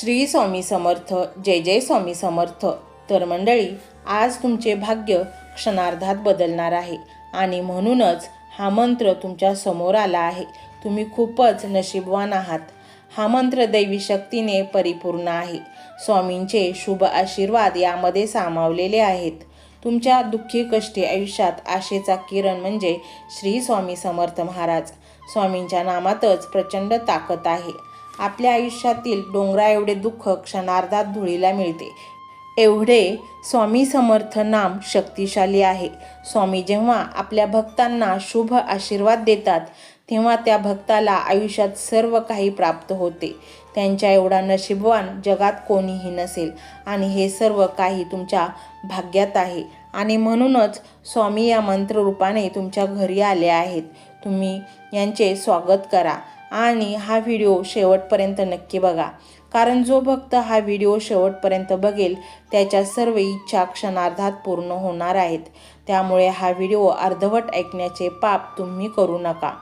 श्री स्वामी समर्थ जय जय स्वामी समर्थ. तर मंडळी आज तुमचे भाग्य क्षणार्धात बदलणार आहे. आणि म्हणूनच हा मंत्र तुमच्यासमोर आला आहे. तुम्ही खूपच नशीबवान आहात. हा मंत्र दैवी शक्तीने परिपूर्ण आहे. स्वामींचे शुभ आशीर्वाद यामध्ये सामावलेले आहेत. तुमच्या दुःखी कष्टी आयुष्यात आशेचा किरण म्हणजे श्री स्वामी समर्थ महाराज. स्वामींच्या नामातच प्रचंड ताकद आहे. आपल्या आयुष्यातील डोंगरा एवढे दुःख क्षणार्धात धुळीला मिळते. एवढे स्वामी समर्थ नाम शक्तिशाली आहे. स्वामी जेव्हा आपल्या भक्तांना शुभ आशीर्वाद देतात तेव्हा त्या भक्ताला आयुष्यात सर्व काही प्राप्त होते. त्यांच्या एवढा नशीबवान जगात कोणीही नसेल आणि हे सर्व काही तुमच्या भाग्यात आहे. आणि म्हणूनच स्वामी या मंत्ररूपाने तुमच्या घरी आले आहेत. तुम्ही यांचे स्वागत करा. आणि हा व्हिडिओ शेवटपर्यंत नक्की बघा. कारण जो भक्त हा व्हिडिओ शेवटपर्यंत बघेल त्याच्या सर्व इच्छा क्षणार्धात पूर्ण होणार आहेत. त्यामुळे हा व्हिडिओ अर्धवट ऐकण्याचे पाप तुम्ही करू नका.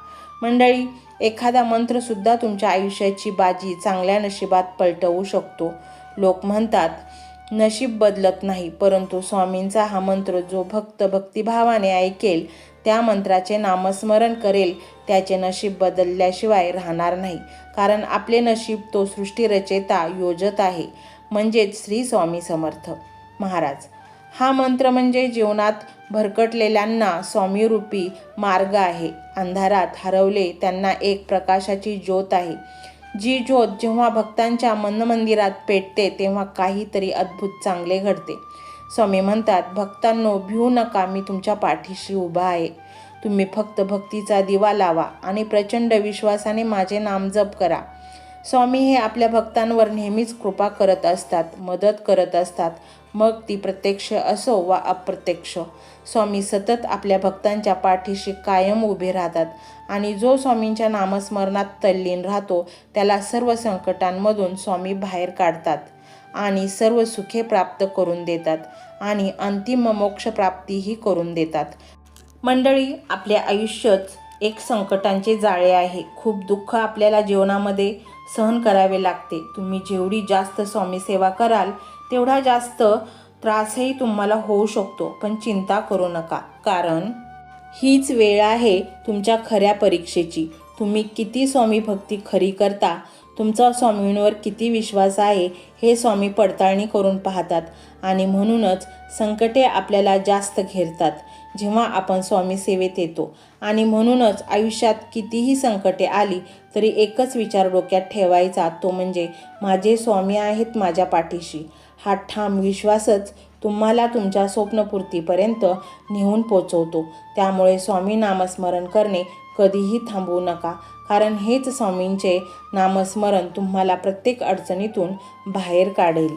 मंडळी एखादा मंत्रसुद्धा तुमच्या आयुष्याची बाजी चांगल्या नशिबात पलटवू शकतो. लोक म्हणतात नशीब बदलत नाही परंतु स्वामींचा हा मंत्र जो भक्त भक्तिभावाने ऐकेल त्या मंत्राचे नामस्मरण करेल त्याचे नशीब बदलल्याशिवाय राहणार नाही. कारण आपले नशीब तो सृष्टीरचेता योजत आहे. म्हणजेच श्री स्वामी समर्थ महाराज. हा मंत्र म्हणजे जीवनात भरकटलेल्यांना स्वामीरूपी मार्ग आहे. अंधारात हरवले त्यांना एक प्रकाशाची ज्योत आहे. जी ज्योत जेव्हा भक्तांच्या मनमंदिरात पेटते तेव्हा काहीतरी अद्भुत चांगले घडते. स्वामी म्हणतात भक्तांनो भिवू नका मी तुमच्या पाठीशी उभा आहे. तुम्ही फक्त भक्तीचा दिवा लावा आणि प्रचंड विश्वासाने माझे नाम जप करा. स्वामी हे आपल्या भक्तांवर नेहमीच कृपा करत असतात मदत करत असतात. मग ती प्रत्यक्ष असो वा अप्रत्यक्ष स्वामी सतत आपल्या भक्तांच्या पाठीशी कायम उभे राहतात आणि जो स्वामींच्या नामस्मरणात तल्लीन राहतो त्याला सर्व संकटांमधून स्वामी बाहेर काढतात आणि सर्व सुखे प्राप्त करून देतात आणि अंतिम मोक्ष प्राप्तीही करून देतात. मंडळी आपले आयुष्यच एक संकटांचे जाळे आहे. खूप दुःख आपल्याला जीवनामध्ये सहन करावे लागते. तुम्ही जेवढी जास्त स्वामी सेवा कराल तेवढा जास्त त्रासही तुम्हाला होऊ शकतो. पण चिंता करू नका. कारण हीच वेळ आहे तुमच्या खऱ्या परीक्षेची. तुम्ही किती स्वामी भक्ती खरी करता तुमचा स्वामींवर किती विश्वास आहे हे स्वामी पडताळणी करून पाहतात आणि म्हणूनच संकटे आपल्याला जास्त घेरतात. जेव्हा आपण स्वामी सेवेत येतो. आणि म्हणूनच आयुष्यात कितीही संकटे आली तरी एकच विचार डोक्यात ठेवायचा तो म्हणजे माझे स्वामी आहेत माझ्या पाठीशी. हा ठाम विश्वासच तुम्हाला तुमच्या स्वप्नपूर्तीपर्यंत नेऊन पोचवतो. त्यामुळे स्वामी नामस्मरण करणे कधीही थांबवू नका. कारण हेच स्वामींचे नामस्मरण तुम्हाला प्रत्येक अडचणीतून बाहेर काढेल.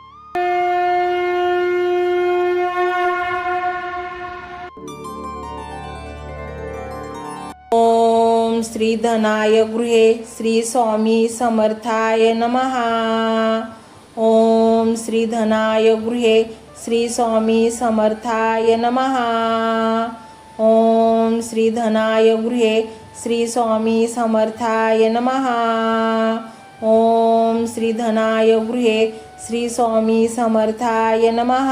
ओम श्री धनाय गृहे श्री स्वामी समर्थाय नमः। ओम श्री धनाय गृहे श्री स्वामी समर्थाय नमः। ओम श्री धनाय गृहे श्री स्वामी समर्थाय नमः। ओम श्री धनाय गृहे श्री स्वामी समर्थाय नमः।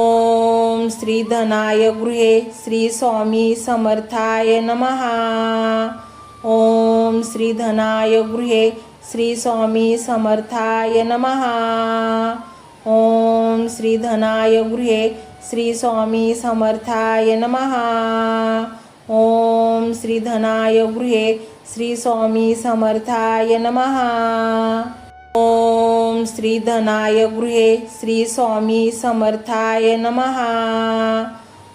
ओम श्री धनाय गृहे श्री स्वामी समर्थाय नमः। ओम श्री धनाय गृहे श्री स्वामी समर्थाय नमः। ओम श्री धनाय गृहे श्री स्वामी समर्थाय नमः। ओम श्री धनाय गृहे श्री स्वामी समर्थाय नमः। ओम श्री धनाय गृहे श्री स्वामी समर्थाय नमः।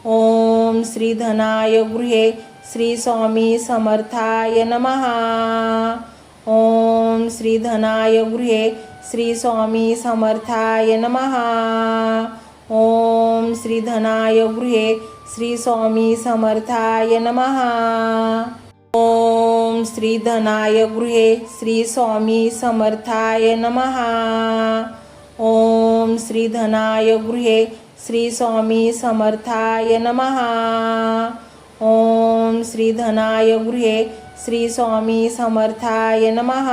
ओम श्री धनाय गृहे श्री स्वामी समर्थाय नमः। ओम श्री धनाय गृहे श्री स्वामी समर्थाय नमः। ओम श्री धनाय गृहे श्री स्वामी समर्थाय नमः। ओम श्री धनाय गृहे श्री स्वामी समर्थाय नमः। ओम श्री धनाय गृहे श्री स्वामी समर्थाय नमः। ओम श्री धनाय गृहे श्री स्वामी समर्थाय नमः।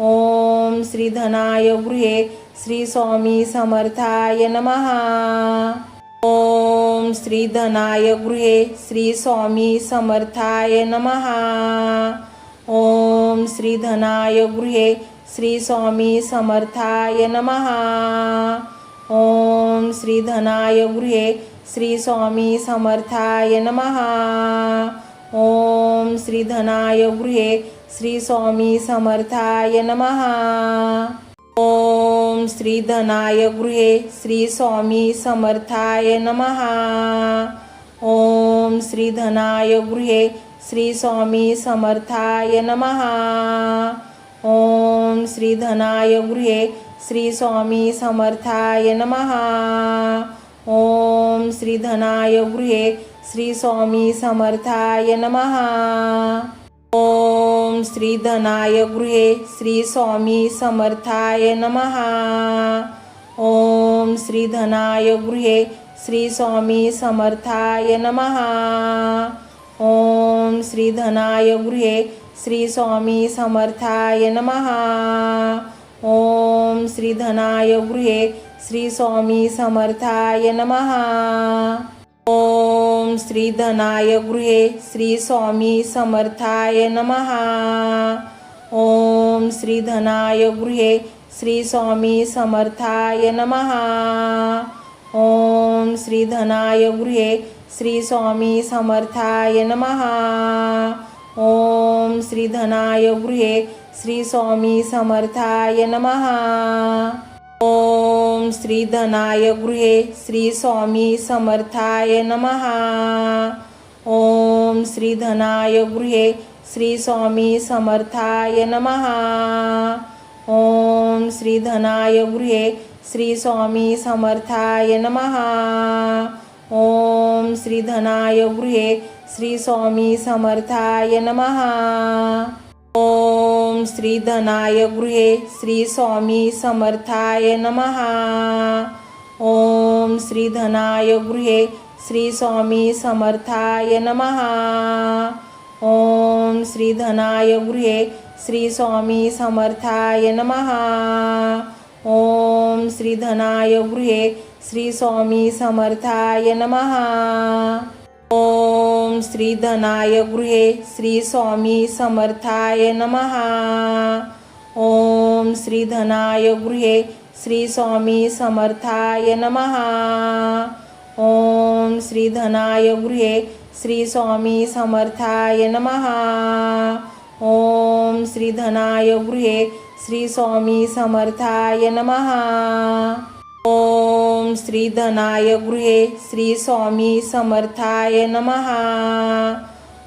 ओम श्री धनाय गृहे श्री स्वामी समर्थाय नमः। ओम श्री धनाय गृहे श्री स्वामी समर्थाय नमः। ओम श्री धनाय गृहे श्री स्वामी समर्थाय नमः। ओम श्री धनाय गृहे श्री स्वामी समर्थाय नमः। ओम श्री धनाय गृहे श्री स्वामी समर्थाय नमः। ओम श्री धनाय गृहे श्री स्वामी समर्थाय नमः। ओम श्री धनाय गृहे श्री स्वामी समर्थाय नमः। ओम श्री धनाय गृहे श्री स्वामी समर्थाय नमः। ओम श्री धनाय गृहे श्री स्वामी समर्थाय नमः। ओम श्री धनाय गृहे श्री स्वामी समर्थाय नमः। ओम श्री धनाय गृहे श्री स्वामी समर्थाय नमः। ओम श्री धनाय गृहे श्री स्वामी समर्थाय नमः। ओम श्री धनाय गृहे श्री स्वामी समर्थाय नमः। ओम श्री धनाय गृहे श्री स्वामी समर्थाय नमः। ओम श्री धनाय गृहे श्री स्वामी समर्थाय नमः। ओम श्री धनाय गृहे श्री स्वामी समर्थाय नमः। ओम श्री धनाय गृहे श्री स्वामी समर्थाय नमः। ओम श्री धनाय गृहे श्री स्वामी समर्थाय नमः। ओम श्री धनाय गृहे श्री स्वामी समर्थाय नमः। ओम श्री धनाय गृहे श्री स्वामी समर्थाय नमः। ओम श्री धनाय गृहे श्री स्वामी समर्थाय नमः। ओम श्री धनाय गृहे श्री स्वामी समर्थाय नमः। ओम श्री धनाय गृहे श्री स्वामी समर्थाय नमः। ओम श्री धनाय गृहे श्री स्वामी समर्थाय नमः। ओम श्री धनाय गृहे श्री स्वामी समर्थाय नमः। ओम श्री धनाय गृहे श्री स्वामी समर्थाय नमः। ओम श्री धनाय गृहे श्री स्वामी समर्थाय नमः। ओम श्री धनाय गृहे श्री स्वामी समर्थाय नमः। ओम श्री धनाय गृहे श्री स्वामी समर्थाय नमः। ओम श्री धनाय गृहे श्री स्वामी समर्थाय नमः।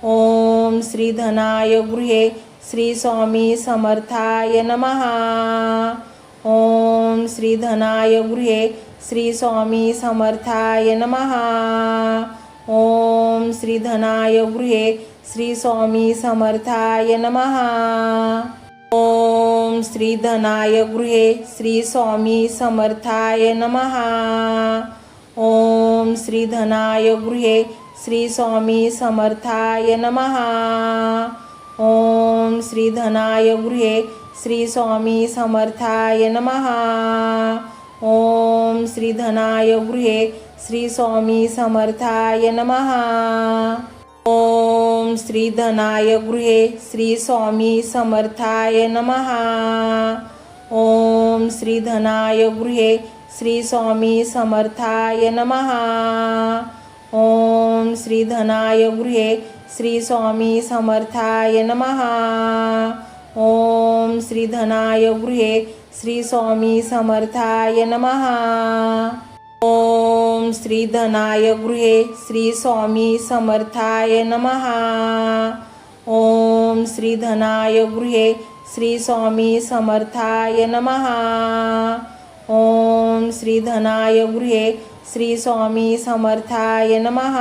ओम श्री धनाय गृहे श्री स्वामी समर्थाय नमः। ओम श्री धनाय गृहे श्री स्वामी समर्थाय नमः। ओम श्री धनाय गृहे श्री स्वामी समर्थाय नमः। ओम ॐ श्रीधनाय गृहे श्रीस्वामी समर्थाय नमः। ओम ॐ श्रीधनाय गृहे श्रीस्वामी समर्थाय नमः। ओम ॐ श्रीधनाय गृहे श्रीस्वामी समर्थाय नमः। ओम ॐ श्रीधनाय गृहे श्रीस्वामी समर्थाय नमः। ॐ श्रीधनाय गृहे श्री स्वामी समर्थाय नमः। ॐ श्रीधनाय गृहे श्री स्वामी समर्थाय नमः। ॐ श्रीधनाय गृहे श्री स्वामी समर्थाय नमः। ॐ श्रीधनाय गृहे श्री स्वामी समर्थाय नमः। ॐ श्रीधनाय गृहे श्री स्वामी समर्थाय नमः। ॐ श्रीधनाय गृहे श्री स्वामी समर्थाय नमः। ॐ श्रीधनाय गृहे श्री स्वामी समर्थाय नमः।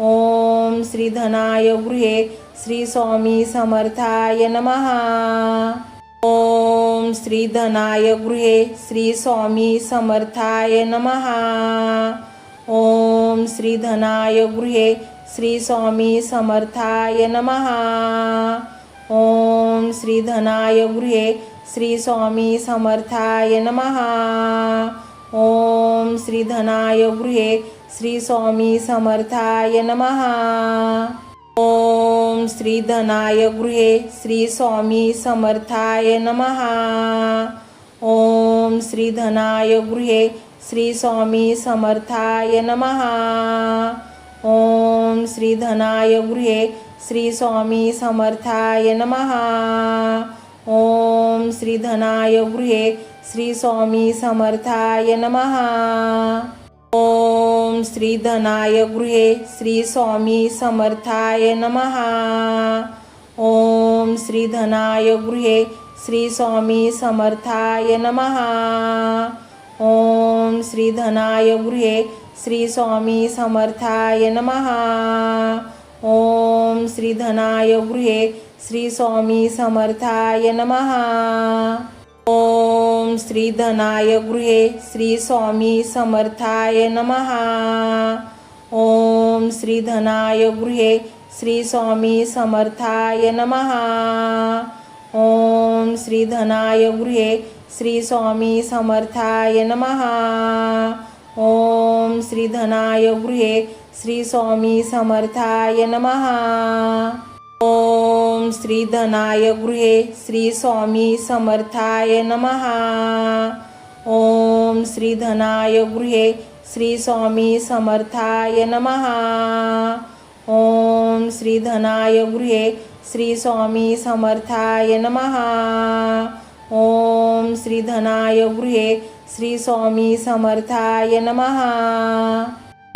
ॐ श्रीधनाय गृहे श्री स्वामी समर्थाय नमः। ॐ श्रीधनाय गृहे श्री स्वामी समर्थाय नमः। ॐ श्रीधनाय गृहे श्री स्वामी समर्थाय नमः। ॐ श्रीधनाय गृहे श्री स्वामी समर्थाय नमः। ॐ श्रीधनाय गृहे श्री स्वामी समर्थाय नमः। ॐ श्रीधनाय गृहे श्री स्वामी समर्थाय नमः। ॐ श्रीधनाय गृहे श्री स्वामी समर्थाय नमः। ॐ श्रीधनाय गृहे श्री स्वामी समर्थाय नमः। ॐ श्रीधनाय गृहे श्री स्वामी समर्थाय नमः। ॐ श्रीधनाय गृहे श्री स्वामी समर्थाय नमः। ॐ श्रीधनाय गृहे श्री स्वामी समर्थाय नमः। ॐ श्रीधनाय गृहे श्री स्वामी समर्थाय नमः। ॐ श्रीधनाय गृहे श्री स्वामी समर्थाय नमः। ॐ श्रीधनाय गृहे श्री स्वामी समर्थाय नमः। ॐ श्रीधनाय गृहे श्री स्वामी समर्थाय नमः। ॐ श्रीधनाय गृहे श्री स्वामी समर्थाय नमः। ॐ श्रीधनाय गृहे श्री स्वामी समर्थाय नमः। ॐ श्रीधनाय गृहे श्री स्वामी समर्थाय नमः। ॐ श्रीधनाय गृहे श्री स्वामी समर्थाय नमः। ॐ श्रीधनाय गृहे श्री स्वामी समर्थाय नमः। ॐ श्रीधनाय गृहे श्री स्वामी समर्थाय नमः।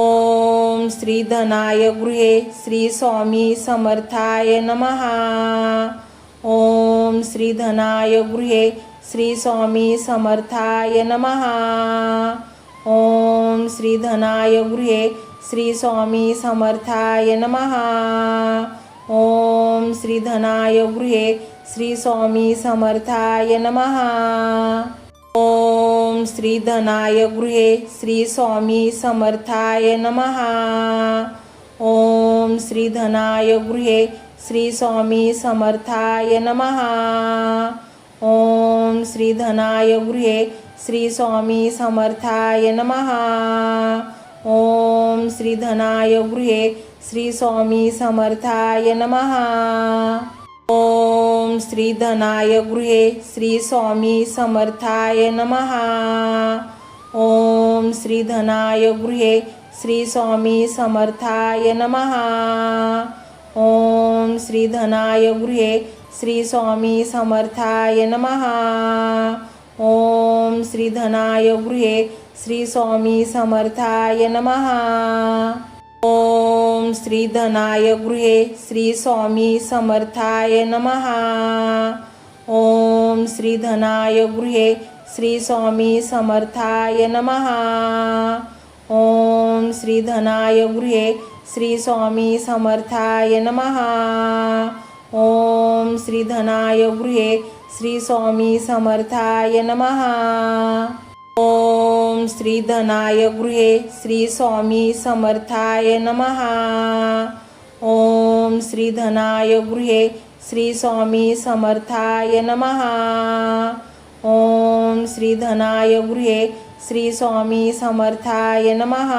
ॐ श्रीधनाय गृहे श्री स्वामी समर्थाय नमः। ॐ श्रीधनाय गृहे श्री स्वामी समर्थाय नमः। ॐ श्रीधनाय गृहे श्री स्वामी समर्थाय नमः। ॐ श्रीधनाय गृहे श्री स्वामी समर्थाय नमः। ॐ श्रीधनाय गृहे श्री स्वामी समर्थाय नमः। ॐ श्रीधनाय गृहे श्री स्वामी समर्थाय नमः। ॐ श्रीधनाय गृहे श्री स्वामी समर्थाय नमः। ॐ श्रीधनाय गृहे श्री स्वामी समर्थाय नमः। ॐ श्रीधनाय गृहे श्री स्वामी समर्थाय नमः। ॐ श्रीधनाय गृहे श्री स्वामी समर्थाय नमः। ॐ श्रीधनाय गृहे श्री स्वामी समर्थाय नमः। ॐ श्रीधनाय गृहे श्री स्वामी समर्थाय नमः। ॐ श्रीधनाय गृहे श्री स्वामी समर्थाय नमः। ॐ श्रीधनाय गृहे श्री स्वामी समर्थाय नमः। ॐ श्रीधनाय गृहे श्री स्वामी समर्थाय नमः। ॐ श्रीधनाय गृहे श्री स्वामी समर्थाय नमः। ओम श्री धनाय गृहे श्री स्वामी समर्थाय नमः। ओम श्री धनाय गृहे श्री स्वामी समर्थाय नमः। ओम श्री धनाय गृहे श्री स्वामी समर्थाय नमः।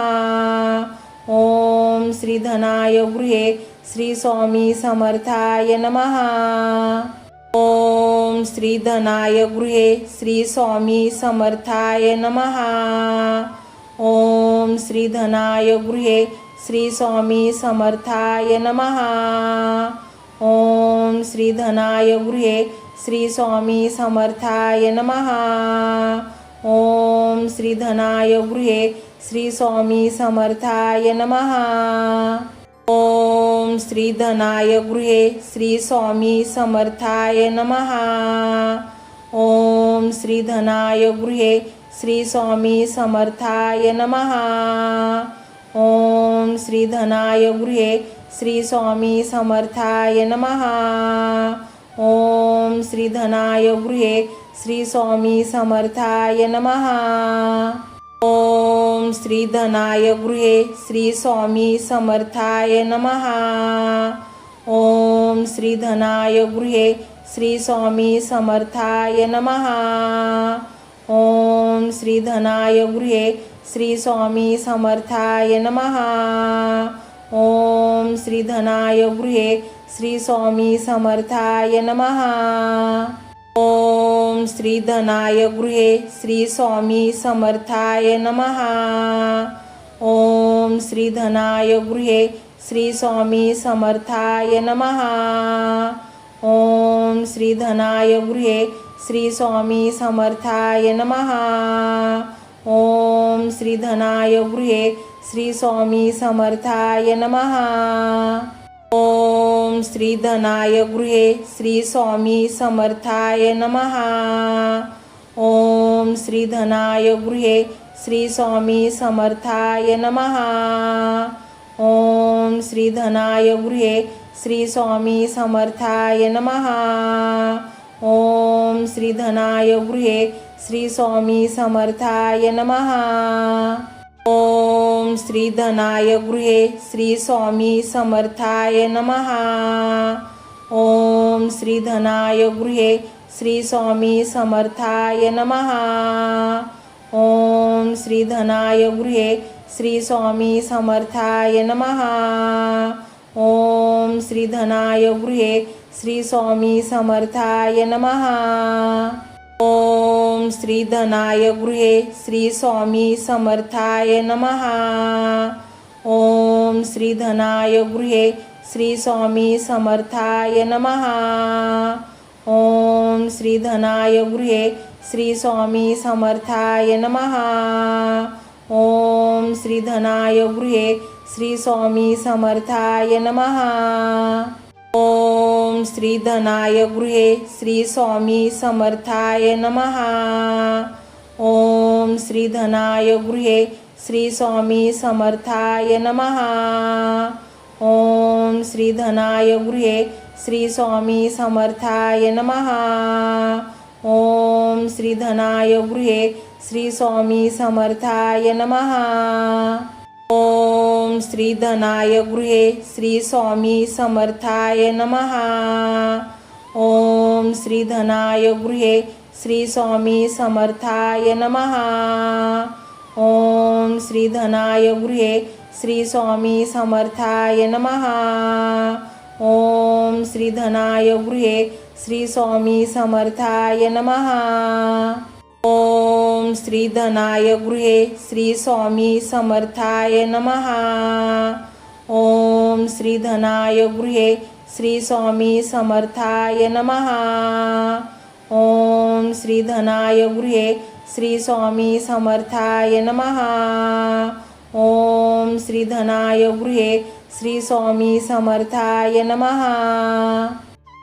ओम श्री धनाय गृहे श्री स्वामी समर्थाय नमः। ओम श्री धनाय गृहे श्री स्वामी समर्थाय नमः। ओम श्री धनाय गृहे श्री स्वामी समर्थाय नमः। ओम श्री धनाय गृहे श्री स्वामी समर्थाय नमः। ओम श्री धनाय गृहे श्री स्वामी समर्थाय नमः। ओम श्री धनाय गृहे श्री स्वामी समर्थाय नमः। ओम श्री धनाय गृहे श्री स्वामी समर्थाय नमः। ओम श्री धनाय गृहे श्री स्वामी समर्थाय नमः। ओम श्री धनाय गृहे श्री स्वामी समर्थाय नमः। ओम श्री धनाय गृहे श्री स्वामी समर्थाय नमः। ओम श्री धनाय गृहे श्री स्वामी समर्थाय नमः। ओम श्री धनाय गृहे श्री स्वामी समर्थाय नमः। ओम श्री धनाय गृहे श्री स्वामी समर्थाय नमः। ओम श्री धनाय गृहे श्री स्वामी समर्थाय नमः। ओम श्री धनाय गृहे श्री स्वामी समर्थाय नमः। ओम श्री धनाय गृहे श्री स्वामी समर्थाय नमः। ओम श्री धनाय गृहे श्री स्वामी समर्थाय नमः। ओम श्री धनाय गृहे श्री स्वामी समर्थाय नमः। ओम श्री धनाय गृहे श्री स्वामी समर्थाय नमः। ओम श्री धनाय गृहे श्री स्वामी समर्थाय नमः। ओम श्री धनाय गृहे श्री स्वामी समर्थाय नमः। ओम श्री धनाय गृहे श्री स्वामी समर्थाय नमः। ओम श्री धनाय गृहे श्री स्वामी समर्थाय नमः। ओम श्री धनाय गृहे श्री स्वामी समर्थाय नमः। ओम श्री धनाय गृहे श्री स्वामी समर्थाय नमः। ओम श्री धनाय गृहे श्री स्वामी समर्थाय नमः। ओम श्री धनाय गृहे श्री स्वामी समर्थाय नमः। ओम श्री धनाय गृहे श्री स्वामी समर्थाय नमः। ओम श्री धनाय गृहे श्री स्वामी समर्थाय नमः। ओम श्री धनाय गृहे श्री स्वामी समर्थाय नमः। ओम श्री धनाय गृहे श्री स्वामी समर्थाय नमः। ओम श्री धनाय गृहे श्री स्वामी समर्थाय नमः। ओम श्री धनाय गृहे श्री स्वामी समर्थाय नमः। धनाय गृहे श्री स्वामी समर्थाय नमः। धनाय गृहे श्री स्वामी समर्थाय नमः। धनाय गृहे श्री स्वामी समर्थाय नमः। धनाय गृहे श्री स्वामी समर्थाय नमः। ओम श्री धनाय गृहे श्री स्वामी समर्थाय नमः। ओम श्री धनाय गृहे श्री स्वामी समर्थाय नमः। ओम श्री धनाय गृहे श्री स्वामी समर्थाय नमः। ओम श्री धनाय गृहे श्री स्वामी समर्थाय नमः।